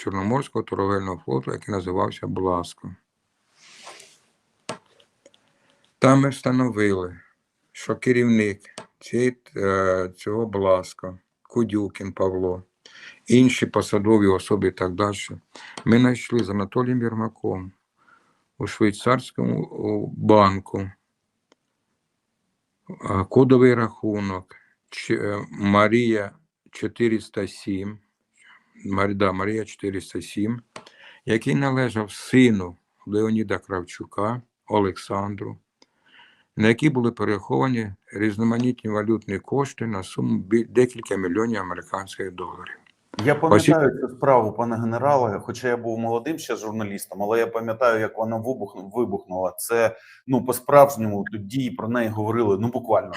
Чорноморського торговельного флоту, який називався Бласко. Там ми встановили, що керівник е, цього Бласка, Кудюкін Павло, інші посадові особи і так далі, ми знайшли з Анатолієм Єрмаком у швейцарському банку кодовий рахунок е, Марія 407, Мар- да, Марія 407, який належав сину Леоніда Кравчука Олександру, на які були перераховані різноманітні валютні кошти на суму декілька мільйонів американських доларів. Я пам'ятаю цю справу, пане генерале, хоча я був молодим ще журналістом, але я пам'ятаю, як вона вибухнула. Це ну по-справжньому тоді про неї говорили. Ну буквально.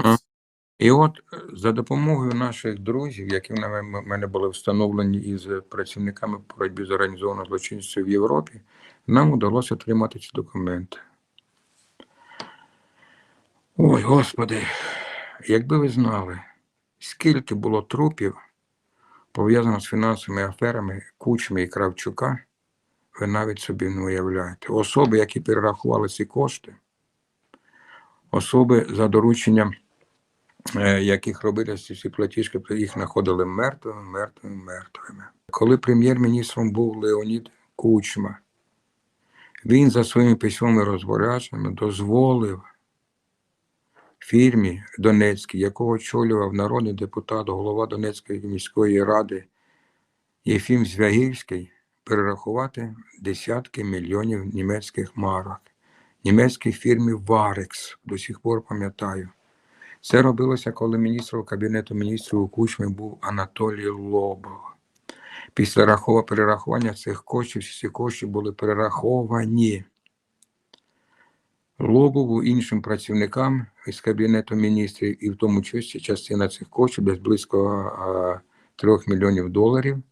І от е, за допомогою наших друзів, які в мене- були встановлені із працівниками по боротьбі з організованою злочинністю в Європі, нам вдалося отримати ці документи. Ой, Господи, якби ви знали, скільки було трупів пов'язано з фінансовими аферами Кучми і Кравчука, ви навіть собі не уявляєте. Особи, які перерахували ці кошти, особи за дорученням яких робили ці платіжки, їх знаходили мертвими, мертвими, мертвими. Коли прем'єр-міністром був Леонід Кучма, він за своїми письмовими розпорядженнями дозволив фірмі Донецькій, якого очолював народний депутат, голова Донецької міської ради Єфім Звягільський, перерахувати десятки мільйонів німецьких марок. Німецькій фірмі Варекс, до сих пор пам'ятаю. Це робилося, коли міністром Кабінету міністрів у Кучмі був Анатолій Лобов. Після перерахування цих коштів, всі кошти були перераховані Лобову іншим працівникам із Кабінету міністрів, і в тому числі частина цих коштів, десь близько а, 3 мільйонів доларів,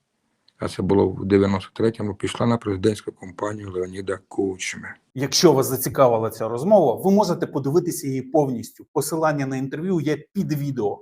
а це було в 93-му, пішла на президентську компанію Леоніда Кучми. Якщо вас зацікавила ця розмова, ви можете подивитися її повністю. Посилання на інтерв'ю є під відео.